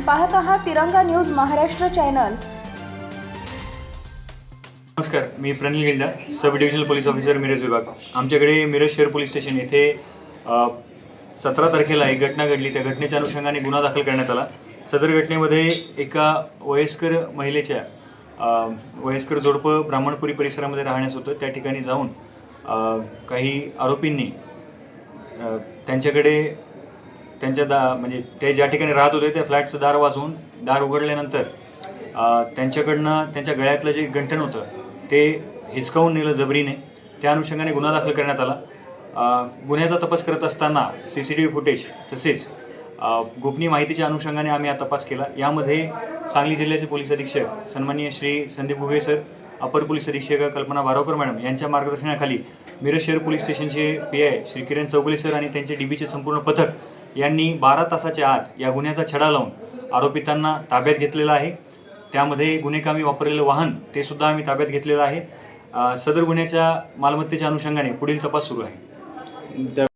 पाहत आहात तिरंगा न्यूज महाराष्ट्र चॅनल. नमस्कार मी Pranil Gilda sub divisional police officer Miraj विभाग. आमच्याकडे मिरज शहर पोलीस स्टेशन येथे सतरा तारखेला एक घटना घडली. त्या घटनेच्या अनुषंगाने गुन्हा दाखल करण्यात आला. सदर घटनेमध्ये एका वयस्कर महिलेच्या वयस्कर जोडपं ब्राह्मणपुरी परिसरामध्ये राहण्यास होतं. त्या ठिकाणी जाऊन काही आरोपींनी त्यांच्याकडे त्यांच्या दा म्हणजे ते ज्या ठिकाणी राहत होते त्या फ्लॅटचं दार वाजवून दार उघडल्यानंतर त्यांच्याकडनं त्यांच्या गळ्यातलं जे गंठण होतं ते हिसकावून नेलं जबरीने. त्या अनुषंगाने गुन्हा दाखल करण्यात आला. गुन्ह्याचा तपास करत असताना C C T V footage तसेच गोपनीय माहितीच्या अनुषंगाने आम्ही हा तपास केला. यामध्ये सांगली जिल्ह्याचे पोलीस अधीक्षक सन्माननीय श्री संदीप घुगे सर अपर पोलीस अधीक्षक कल्पना बारावकर मॅडम यांच्या मार्गदर्शनाखाली मिरज शहर पोलीस स्टेशनचे P I Shri Kiran Chougule sir आणि त्यांचे डी बीचे संपूर्ण पथक यांनी बारा तासाच्या आत या गुन्ह्याचा छडा लावून आरोपितांना ताब्यात घेतलेला आहे. त्यामध्ये गुन्हेकामी वापरलेलं वाहन ते सुद्धा आम्ही ताब्यात घेतलेलं आहे. सदर गुन्ह्याच्या मालमत्तेच्या अनुषंगाने पुढील तपास सुरू आहे.